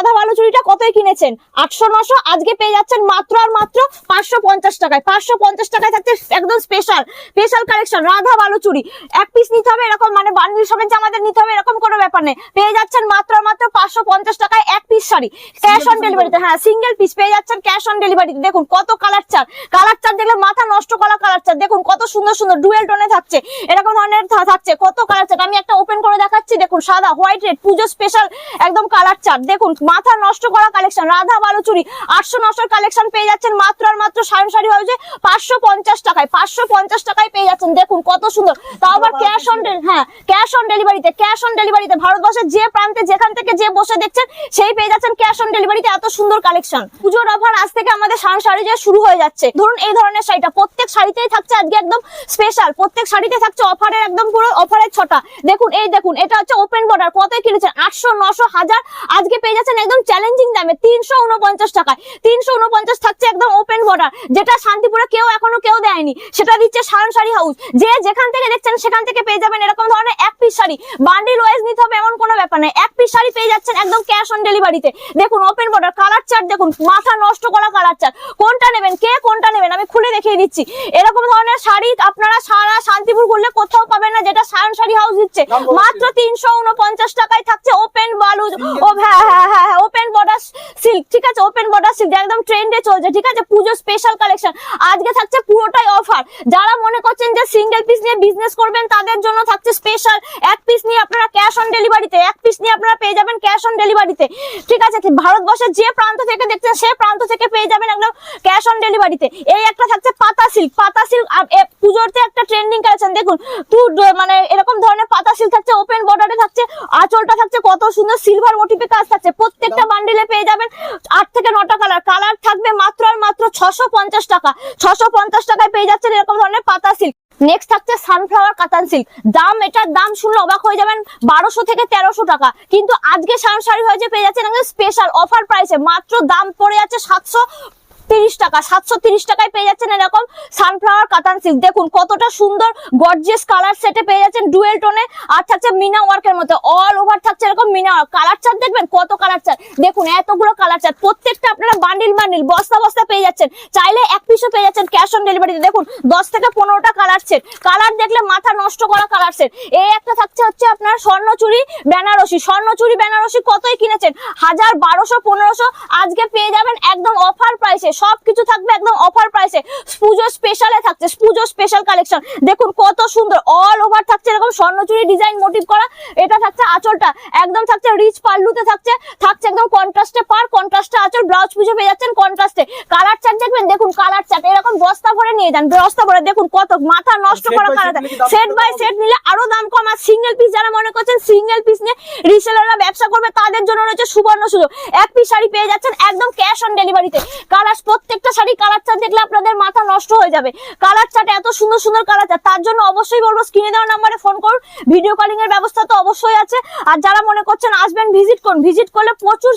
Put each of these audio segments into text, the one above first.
রাধা বালুচুরিটা কতই কিনেছেন? আটশো নশো আজকে পেয়ে যাচ্ছেন মাত্র আর মাত্র পাঁচশো পঞ্চাশ টাকায়। পাঁচশো পঞ্চাশ টাকায় থাকছে একদম special special collection Radha Baluchari. এক পিস নিতে হবে এরকম মানে বান্ডিল সমেত যে আমাদের নিতে হবে এরকম কোনো ব্যাপার নেই। পেয়ে যাচ্ছেন মাত্র আর মাত্র পাঁচশো পঞ্চাশ টাকায় এক পিস শাড়ি। ক্যাশ অন ডেলিভারিতে হ্যাঁ সিঙ্গেল পিস পেয়ে যাচ্ছেন ক্যাশ অন ডেলিভারিতে দেখুন কত কালার চার কালার চার দেখলে মাথা নষ্ট করা কালার চার দেখুন কত সুন্দর সুন্দর ডুয়েল টোনে থাকছে। এরকম ধরনের থাকছে। কত কালার চার আমি একটা ওপেন করে দেখাচ্ছি। দেখুন সাদা হোয়াইট রেড পুজো স্পেশাল একদম কালার চার দেখুন মাথা নষ্ট করা কালেকশন রাধা বালুচুরি আটশো নশোর কালেকশন পেয়ে যাচ্ছেন মাত্র আর মাত্র সায়ন শাড়ি হয়েছে পাঁচশো পঞ্চাশ টাকায় পাঁচশো পঞ্চাশ টাকায় পেয়ে যাচ্ছেন। দেখুন কত সুন্দর। তাও আবার ক্যাশ অন হ্যাঁ ক্যাশ অন ডেলিভারিতে ক্যাশ অন ডেলিভারিতে ভারতবর্ষের যে প্রান্তে যেখান থেকে যে বসে দেখছেন সেই পেয়ে যাচ্ছেন ক্যাশ অন ডেলিভারিতে এত সুন্দর কালেকশন পুজোর অফার আজ থেকে আমাদের সায়ন শাড়ি যে শুরু হয়ে যাচ্ছে। ধরুন এই ধরনের শাড়িটা প্রত্যেক শাড়িতেই থাকছে আজকে একদম স্পেশাল প্রত্যেক শাড়িতে থাকছে অফারের একদম পুরো অফারের ছটা। দেখুন এই দেখুন এটা হচ্ছে ওপেন বর্ডার কত কিনেছেন? আটশো নশো হাজার আজকে পেয়ে যাচ্ছেন একদম চ্যালেঞ্জিং দামে তিনশো উনপঞ্চাশ টাকায়। তিনশো উনপঞ্চাশ থাকছে একদম ওপেন বর্ডার যেটা শান্তিপুরে কেউ এখনও কেউ দেয়নি। সেটা দিচ্ছে সায়ন শাড়ি হাউস যে যেখান থেকে দেখছেন সেখান থেকে পেয়ে যাবেন এরকম ধরনের এক পিস শাড়ি। বান্ডিল ওয়াইজ নিতে হবে এমন কোনো ব্যাপার নেই। এক পিস শাড়ি পেয়ে যাচ্ছেন একদম ক্যাশ অন ডেলিভারিতে দেখুন ওপেন বর্ডার কালার চার্ট দেখুন মাথা নষ্ট করা কালার চার্ট কোনটা নেবেন কে কোনটা নেবেন আমি খুলে দেখিয়ে দিচ্ছি। এরকম ধরনের শাড়ি আপনারা সারা শান্তিপুর করলে কোথাও পাবেন না যেটা সায়ন শাড়ি হাউস দিচ্ছে মাত্র তিনশো উনপঞ্চাশ টাকায় থাকছে ওপেন বালু ও হ্যাঁ হ্যাঁ হ্যাঁ ওপেন বর্ডার সিল্ক ঠিক আছে? ওপেন বর্ডার সিল্ক একদম ট্রেন্ডে চলছে, ঠিক আছে? পুজো স্পেশাল কালেকশন আজকে থাকছে পুরোটাই অফার যারা মনে করছেন যে সিঙ্গেল পিস নিয়ে বিজনেস করবেন, তাদের জন্য থাকছে স্পেশাল এক পিস নিয়ে আপনারা ক্যাশ অন ডেলিভারিতে এক পিস নিয়ে আপনারা পেয়ে যাবেন ক্যাশ অন ডেলিভারিতে ঠিক আছে? ভারতবর্ষের যে প্রান্ত থেকে দেখছেন, সে প্রান্ত থেকে পেয়ে যাবেন একদম ক্যাশ অন ডেলিভারিতে এই একটা থাকছে পাতা সিল্ক পাতা সিল্ক পুজোরতে একটা ট্রেন্ডিং কালেকশন দেখুন মানে এরকম ধরনের পাতা সিল্ক থাকছে ওপেন বর্ডারে থাকছে, আঁচলটা থাকছে কত সুন্দর সিলভার মোটিভে কাজ থাকছে। প্রত্যেকটা বান্ডিলে পেয়ে যাবেন আট থেকে নটা কালার কালার থাকবে মাত্র আর মাত্র ছশো পঞ্চাশ টাকা। ছশো পঞ্চাশ টাকায় পেয়ে যাচ্ছেন এরকম ধরনের পাতা সিল্ক নেক্সট থাকছে সানফ্লাওয়ার কাতান সিল্ক দাম, এটার দাম শুনলে অবাক হয়ে যাবেন, বারোশো থেকে তেরোশো টাকা। কিন্তু আজকে শাড়ি হয়ে যে পেয়ে যাচ্ছেন স্পেশাল অফার প্রাইসে মাত্র দাম পড়ে যাচ্ছে সাতশো তিরিশ টাকা, সাতশো তিরিশ টাকায় পেয়ে যাচ্ছেন এরকম সানফ্লাওয়ার কাতান সিল্ক দেখুন, কতটা সুন্দর গর্জিয়াস কালার সেটে পেয়ে যাচ্ছেন ডুয়েল টোনে আর থাকছে মিনা ওয়ার্কের মধ্যে। অল ওভার থাকছে এরকম মিনা ওয়ার্ক কালার চার্ট দেখবেন? কত কালার চার্ট দেখুন, এতগুলো কালার চার্ট প্রত্যেকটা আপনারা বান্ডিল বান্ডিল বস্তা বস্তা পেয়ে যাচ্ছেন। চাইলে এক পিসও পেয়ে যাচ্ছেন ক্যাশ অন ডেলিভারিতে দেখুন, দশ থেকে পনেরোটা কালার সেট কালার দেখলে মাথা নষ্ট করা কালার সেট এই একটা থাকছে হচ্ছে আপনার স্বর্ণচুরি বেনারসি। স্বর্ণচুরি বেনারসি কতই কিনেছেন? হাজার বারোশো, পনেরোশো আজকে পেয়ে যাবেন একদম অফার প্রাইসে সবকিছু থাকবে একদম অফার প্রাইসে পুজো স্পেশালে থাকছে পুজো স্পেশাল কালেকশন দেখুন কত সুন্দর অল ওভার থাকছে এরকম স্বর্ণচুরি ডিজাইন মোটিভ করা। এটা থাকছে আঁচলটা একদম থাকছে রিচ পাল্লুতে থাকছে থাকছে একদম কন্ট্রাস্টে পার কন্ট্রাস্টে আঁচল ব্লাউজ পুজো পেয়ে যাচ্ছেন কন্ট্রাস্টে কালার চার্ট দেখবেন? দেখুন কালার চার্ট এরকম বস্তা ভরে নিয়ে যান বস্তা ভরে দেখুন কত মাথা নষ্ট করা কালার সেট বাই? সেট নিলে আরও দাম কম আর সিঙ্গেল পিস যারা মনে করছেন সিঙ্গেল পিস নিয়ে রিসেলাররা ব্যবসা করবে, তাদের জন্য রয়েছে সুবর্ণ সুযোগ। এক পিস শাড়ি পেয়ে যাচ্ছেন একদম ক্যাশ অন ডেলিভারিতে কালার প্রত্যেকটা শাড়ি কালার চার্ট দেখলে আপনাদের মাথা নষ্ট হয়ে যাবে। কালার চার্টে এত সুন্দর সুন্দর কালার চার্ট তার জন্য অবশ্যই বলব স্ক্রিনে দেওয়া নাম্বারে ফোন করুন। ভিডিও কলিং এর ব্যবস্থা তো অবশ্যই আছে। আর যারা মনে করছেন আসবেন ভিজিট করুন। ভিজিট করলে প্রচুর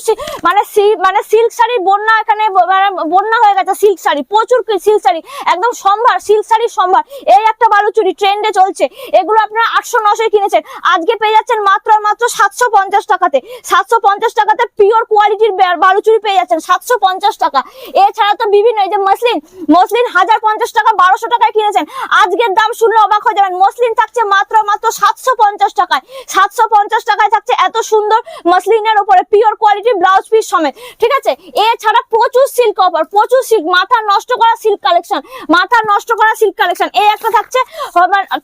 মানে মানে সিল্ক শাড়ির বন্যা এখানে মানে বন্যা হয়ে গেছে সিল্ক শাড়ি। প্রচুর সিল্ক শাড়ি। একদম সম্ভার সিল্ক শাড়ির সম্ভার। এই একটা বালুচুরি ট্রেন্ডে চলছে। এগুলো আপনারা আটশো নশোয় কিনেছেন। আজকে পেয়ে যাচ্ছেন মাত্র আর মাত্র সাতশো পঞ্চাশ টাকাতে। সাতশো পঞ্চাশ টাকাতে পিওর কোয়ালিটির বালুচুরি পেয়ে যাচ্ছেন, সাতশো পঞ্চাশ টাকা। এছাড়া তো বিভিন্ন এই যে মসলিন মসলিন হাজার পঞ্চাশ টাকা, বারোশো টাকায় কিনেছেন। আজকের দাম শুনলে অবাক হয়ে যাবেন, মসলিন থাকছে মাত্র মাত্র সাতশো পঞ্চাশ টাকায়। সাতশো পঞ্চাশ টাকায় থাকছে এত সুন্দর মসলিনের উপরে পিওর কোয়ালিটির ব্লাউজ পিস সমেত। ঠিক আছে? এছাড়া প্রচুর সিল্ক অফার প্রচুর সিল্ক মাথা নষ্ট করা সিল্ক কালেকশন মাথা নষ্ট করা সিল্ক কালেকশন এই একটা থাকছে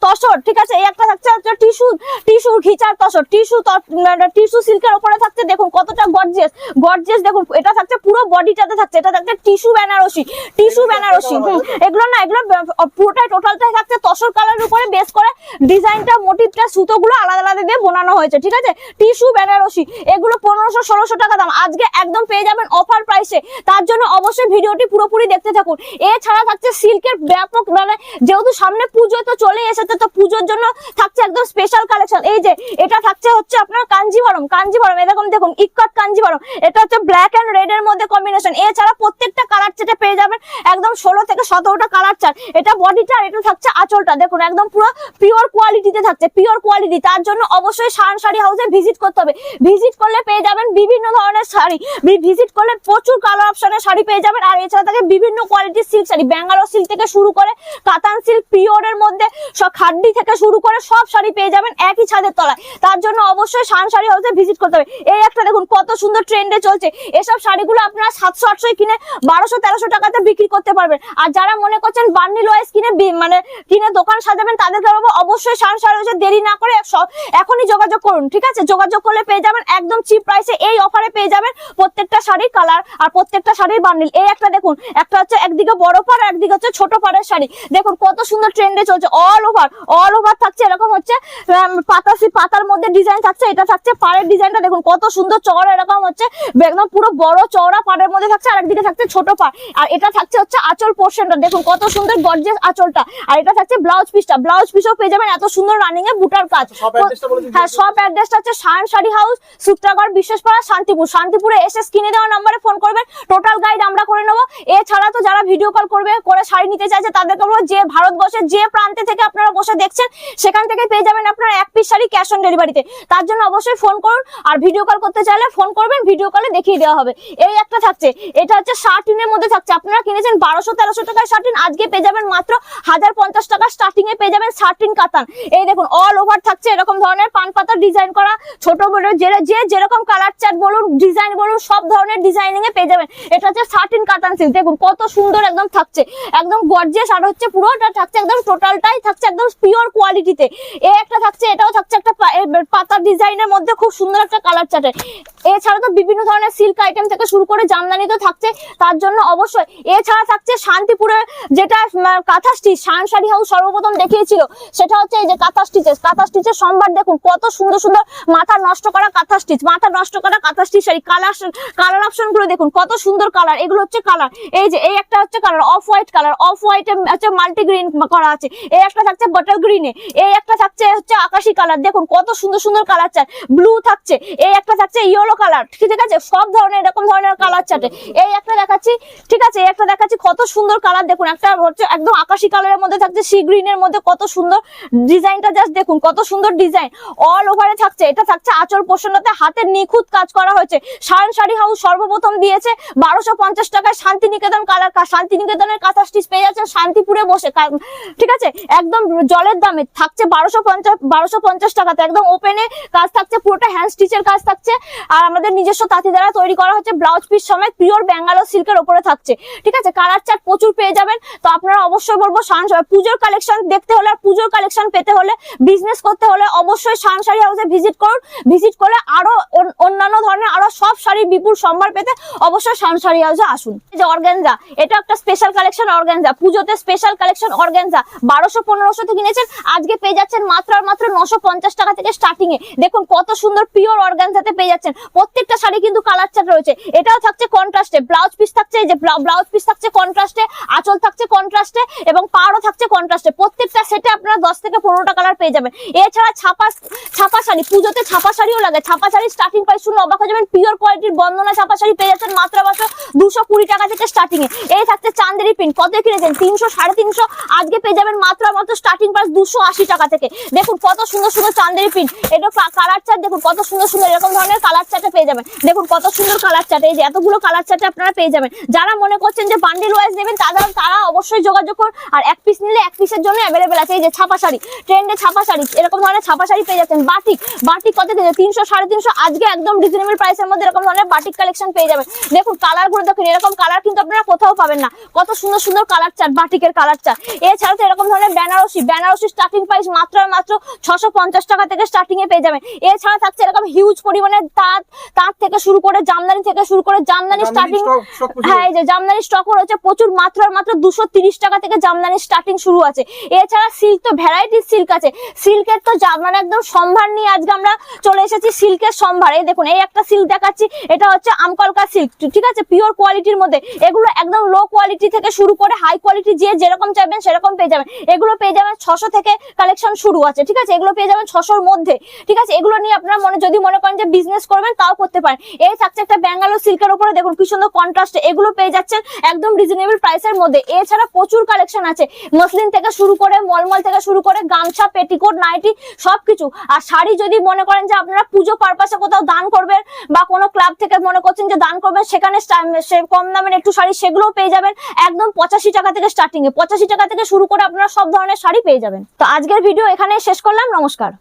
তসর, ঠিক আছে? এই একটা থাকছে টিস্যু টিস্যু ঘিচার তসর টিস্যু টিস্যু সিল্কের উপরে থাকছে দেখুন কতটা গর্জিয়াস গর্জিয়াস দেখুন এটা থাকছে পুরো বডিটাতে থাকছে এটা থাকছে টিস্যু বেনারসি টিস্যু বেনারসি এগুলো না এগুলো পুরোটাই টোটালটাই থাকছে তসর কালারের উপরে বেস করে ডিজাইনটা মোটিভটা সুতোগুলো আলাদা আলাদা দিয়ে বোনানো হয়েছে ঠিক আছে? টিস্যু বেনারসি এগুলো পনেরোশো ষোলোশো টাকা দাম আজকে একদম পেয়ে যাবেন অফার প্রাইসে তার জন্য অবশ্যই ভিডিওটি পুরোপুরি দেখতে থাকুন এছাড়া থাকছে সিল্কের ব্যাপক মানে যেহেতু সামনে পুজো তো চলে এসেছে তো পুজোর জন্য থাকছে একদম স্পেশাল কালেকশন এই যে, এটা থাকছে হচ্ছে আপনার কাঞ্জিভরম কাঞ্জিভরম এরকম দেখুন ইক্কত কাঞ্জিভরম এটা হচ্ছে ব্ল্যাক এন্ড রেড এর মধ্যে কম্বিনেশন এছাড়া প্রত্যেকটা কালার চেটে পেয়ে যাবেন একদম ষোলো থেকে সতেরোটা কালার চার এটা বডিটা এটা থাকছে আঁচলটা। দেখুন, একদম পুরো পিওর কোয়ালিটিতে থাকছে পিওর কোয়ালিটি তার জন্য অবশ্যই শান শাড়ি হাউসে ভিজিট করতে হবে। ভিজিট করলে পেয়ে যাবেন বিভিন্ন ধরনের শাড়ি। ভিজিট করলে প্রচুর কালার অপশনের শাড়ি পেয়ে যাবেন। আর এছাড়া থাকে বিভিন্ন কোয়ালিটির সিল্ক শাড়ি। ব্যাঙ্গালোর সিল্ক থেকে শুরু করে কাতান সিল্ক পিওরের মধ্যে সব খাড্ডি থেকে শুরু করে সব শাড়ি পেয়ে যাবেন। একই ছাদের তলায়। তার জন্য অবশ্যই শান শাড়ি হাউসে ভিজিট করতে হবে। এই একটা দেখুন, কত সুন্দর ট্রেন্ডে চলছে। এসব শাড়িগুলো আপনারা সাতশো, আটশো কিনে বারোশো, তেরোশো টাকাতে বিক্রি করতে পারবেন। আর যারা মনে করছেন বান্ডিল ওয়াইজ কিনে মানে কিনে দোকান সাজাবেন তাদেরকে বলব অবশ্যই শান শাড়ি হাউসে দেরি না করে এখনই যোগাযোগ করুন, ঠিক আছে? যোগাযোগ করলে পেয়ে যাবেন একদম চিপ প্রাইসে এই অফারে পেয়ে যাবেন প্রত্যেকটা শাড়ির কালার আর প্রত্যেকটা শাড়ির বান্ডিল এই একটা দেখুন, একটা হচ্ছে একদিকে বড় পাড় আর একদিকে হচ্ছে ছোট পাড়ের শাড়ি। দেখুন, কত সুন্দর ট্রেন্ডে চলছে অল ওভার অল ওভার থাকছে, এরকম হচ্ছে পাতাসি পাতার মধ্যে ডিজাইন থাকছে এটা থাকছে পাড়ের ডিজাইনটা দেখুন কত সুন্দর চওড়া এরকম হচ্ছে। একদম পুরো বড় চওড়া পাড়ের মধ্যে থাকছে আর একদিকে থাকছে ছোট পাড়। আর এটা থাকছে হচ্ছে আঁচল পোর্শনটা দেখুন কত সুন্দর গর্জেস আঁচলটা। আর এটা থাকছে ব্লাউজ পিসটা ব্লাউজ পিসও পেয়ে যাবেন এত সুন্দর রানিং এ বুটার কাজ। হ্যাঁ সব অ্যাড্রেসটা হচ্ছে শান শাড়ি হাউস সূত্রাগড় বিশেষপাড়া শান্তিপুর। শান্তিপুরে এসে স্ক্রিনে দেওয়া নাম্বারে ফোন করবেন। টোটাল গাইড আমরা করে নেব। এছাড়া তো যারা ভিডিও কল করবে করে শাড়ি নিতে চাইছে তাদেরকে বলব যে ভারতবর্ষের যে প্রান্তে থেকে আপনারা বসে দেখছেন সেখান থেকে পেয়ে যাবেন আপনারা এক পিস শাড়ি ক্যাশ অন ডেলিভারিতে তার জন্য অবশ্যই ফোন করুন আর ভিডিও কল করতে চাইলে ফোন করবেন ভিডিও কলে দেখিয়ে দেওয়া হবে। এই একটা থাকছে। এটা হচ্ছে শার্টিনের মধ্যে থাকছে। আপনারা কিনেছেন বারোশো তেরোশো টাকায় শার্টিন আজকে পেয়ে যাবেন মাত্র হাজার পঞ্চাশ টাকা। স্টার্টিং এ পেয়ে যাবেন শার্টিন কাতান। এই দেখুন অল ওভার থাকছে এরকম ধরনের পান পাতার ডিজাইন করা, ছোট, বড়, যে যে যেরকম কালার চার্ট বলুন ডিজাইন বলুন, সব ধরনের ডিজাইনিং এ পেয়ে যাবেন। এটা হচ্ছে শার্টিন কাতান সিল্ক দেখুন, কত সুন্দর একদম থাকছে। একদম গর্জিয়াস আর হচ্ছে পুরোটা থাকছে একদম টোটালটাই থাকছে একদম পিওর কোয়ালিটিতে এই একটা থাকছে এটাও থাকছে একটা পা- এ পাতার ডিজাইনের মধ্যে খুব সুন্দর একটা কালার চার্টের এছাড়া তো বিভিন্ন ধরনের সিল্ক আইটেম থেকে শুরু করে জামদানি তো থাকছে, তার জন্য অবশ্যই। এছাড়া থাকছে শান্তিপুরের যেটা কাঁথা স্টিচ শান শাড়ি হাউস সর্বপ্রথম দেখিয়েছিল, সেটা হচ্ছে এই যে কাঁথা স্টিচেস কাঁথা স্টিচের সম্ভার দেখুন, কত সুন্দর সুন্দর মাথা নষ্ট করা কাঁথা স্টিচ মাথা নষ্ট করা kantha stitch sari colour colour অপশনগুলো দেখুন, কত সুন্দর কালার এগুলো হচ্ছে কালার এই যে, এই একটা হচ্ছে colour off white colour off white হচ্ছে মাল্টি গ্রিন করা আছে। এই একটা থাকছে বাটার গ্রিনে এই একটা থাকছে হচ্ছে আকাশি কালার দেখুন, কত সুন্দর সুন্দর কালার চার ব্লু থাকছে, এই একটা থাকছে ইয়েলো কালার ঠিক আছে? সব ধরনের, এরকম ধরনের কালার চাটে এই একটা দেখাচ্ছি, ঠিক আছে? এই একটা দেখাচ্ছি, কত সুন্দর কালার দেখুন, একটা হচ্ছে একদম আকাশি কালারের মধ্যে থাকছে সি গ্রিনের মধ্যে কত সুন্দর ডিজাইনটা জাস্ট দেখুন, কত সুন্দর ডিজাইন অল ওভারে থাকছে, এটা থাকছে আচল পোষণতে হাতের নিখুঁত কাজ করা হয়েছে। সায়ন শাড়ি হাউস সর্বপ্রথম দিয়েছে, বারোশো পঞ্চাশ টাকায় শান্তিনিকেতন কালার শান্তিনিকেতনের কাঁথা স্টিচ পেয়ে যাচ্ছেন শান্তিপুরে বসে। ঠিক আছে? একদম জলের দামে থাকছে বারোশো পঞ্চাশ বারোশো পঞ্চাশ টাকাতে, একদম ওপেনে কাজ থাকছে, পুরোটা হ্যান্ড স্টিচের কাজ থাকছে। আর আমাদের নিজস্ব তাঁতি দ্বারা তৈরি করা হচ্ছে ব্লাউজ পিস সমেত পিওর ব্যাঙ্গালোর সিল্কের ওপরে থাকছে। ঠিক আছে? কালার চার্ট প্রচুর পেয়ে যাবেন। তো আপনারা অবশ্যই বলব পুজোর কালেকশন দেখতে হলে আর পুজোর কালেকশন পেতে হলে বিজনেস করতে হলে অবশ্যই শান শাড়ি হাউসে ভিজিট করুন। ভিজিট করলে আরও অন- অন্যান্য ধরনের, আরও সব শাড়ির বিপুল সম্ভার পেতে অবশ্যই শান শাড়ি হাউসে আসুন। যে অর্গেনজা এটা একটা স্পেশাল কালেকশন অর্গেনজা পুজোতে স্পেশাল কালেকশন অর্গেনজা বারোশো পনেরোশো থেকে কিনেছেন। আজকে পেয়ে যাচ্ছেন মাত্র আর মাত্র নশো টাকা থেকে স্টার্টিং এ দেখুন, কত সুন্দর পিওর অর্গানজাতে পেয়ে যাচ্ছেন। প্রত্যেকটা শাড়ি কিন্তু কালার চার্ট রয়েছে। এটাও থাকছে কন্ট্রাস্টে ব্লাউজ পিস থাকছে যে ব্লাউজ পিস থাকছে কন্ট্রাস্টে আঁচল থাকছে কন্ট্রাস্টে এবং পাড়ও থাকছে কন্ট্রাস্টে প্রত্যেকটা সেটে আপনারা দশ থেকে পনেরোটা কালার পেয়ে যাবেন। এছাড়া ছাপা ছাপা শাড়ি, পুজোতে ছাপা শাড়িও লাগে। ছাপা শাড়ি স্টার্টিং প্রাইস শুনে অবাক হয়ে যাবেন। পিওর কোয়ালিটির বন্দনা ছাপা শাড়ি পেয়ে যাচ্ছেন মাত্র মাত্র দুশো কুড়ি টাকা থেকে স্টার্টিং এ এই থাকছে চান্দেরি পিন কত কিনেছেন? তিনশো, সাড়ে তিনশো। আজকে পেয়ে যাবেন মাত্র মাত্র স্টার্টিং প্রাইস দুশো আশি টাকা থেকে। দেখুন, কত সুন্দর সুন্দর চান্দেরি পিন এটা কালার চার্ট দেখুন, কত সুন্দর সুন্দর এরকম ধরনের কালার চার্টে পেয়ে যাবেন। দেখুন, কত সুন্দর কালার চার্ট এই যে এতগুলো কালার চার্টে আপনারা পেয়ে যাবেন। যারা মনে করছেন যে বান্ডিল ওয়াইজ নেবেন তারা তারা অবশ্যই যোগাযোগ করুন। আর এক পিস নিলে এক পিসের জন্য অ্যাভেলেবেল আছে, এই যে ছাপা শাড়ি ট্রেন্ডে ছাপা শাড়ি, এরকম ধরনের ছাপা শাড়ি পেয়ে যাচ্ছেন। বাটিক বাটিক কত কিনে তিনশো, সাড়ে তিনশো, আজকে একদম রিজনেবল প্রাইসের মধ্যে এরকম ধরনের বাটিক কালেকশন পেয়ে যাবেন। দেখুন কালারগুলো দেখুন, এরকম কালার কিন্তু আপনারা কোথাও পাবেন না। কত সুন্দর সুন্দর কালার চার্ট বাটিকের কালার চার্ট এছাড়া তো এরকম ধরনের বেনারসি বেনারসি স্টার্টিং প্রাইস মাত্র মাত্র ছশো টাকা থেকে স্টার্টিং এ পেয়ে যাবেন এছাড়া থাকছে এরকম হিউজ পরিমাণে তাঁত তাঁত থেকে শুরু করে জামদানি থেকে শুরু করে জামদানি জামদানি স্টার্টিং হ্যাঁ এই যে জামদানি স্টকও রয়েছে প্রচুর মাত্র আর মাত্র দুশো টাকা থেকে জামদানি স্টার্টিং শুরু আছে। এছাড়া সিল্ক তো ভ্যারাইটিস সিল্ক আছে। সিল্কের তো জা- মানে একদম সম্ভার নিয়ে আজকে আমরা চলে এসেছি সিল্কের সম্ভার। এই দেখুন এই একটা সিল্ক দেখাচ্ছি এটা হচ্ছে আমকলকা সিল্ক ঠিক আছে? পিওর কোয়ালিটির মধ্যে। এগুলো একদম লো কোয়ালিটি থেকে শুরু করে হাই কোয়ালিটি যে যেরকম চাইবেন সেরকম পেয়ে যাবেন। এগুলো পেয়ে যাবেন ছশো থেকে কালেকশন শুরু আছে ঠিক আছে? এগুলো পেয়ে যাবেন ছশোর মধ্যে। ঠিক আছে? এগুলো নিয়ে আপনারা মনে, যদি মনে করেন যে বিজনেস করবেন, তাও করতে পারেন। এই থাকছে একটা ব্যাঙ্গালোর সিল্কের উপরে, দেখুন কি সুন্দর কন্ট্রাস্ট এগুলো পেয়ে যাচ্ছেন একদম রিজনেবল প্রাইসের মধ্যে। এছাড়া প্রচুর কালেকশন আছে। মসলিন থেকে শুরু করে, মলমল থেকে শুরু করে, গামছা পেটিকোট নাইটি সবকিছু। আর শাড়ি যদি মনে করেন যে আপনারা পুজো পারপাসে কোথাও দান করবেন, বা কোনো ক্লাব থেকে মনে করছেন যে দান করবেন, সেখানে কম দামের একটু শাড়ি, সেগুলোও পেয়ে যাবেন একদম পঁচাশি টাকা থেকে স্টার্টিং এ পঁচাশি টাকা থেকে শুরু করে আপনারা সব ধরনের শাড়ি পেয়ে যাবেন। তো আজকের ভিডিও এখানে শেষ করলাম। নমস্কার।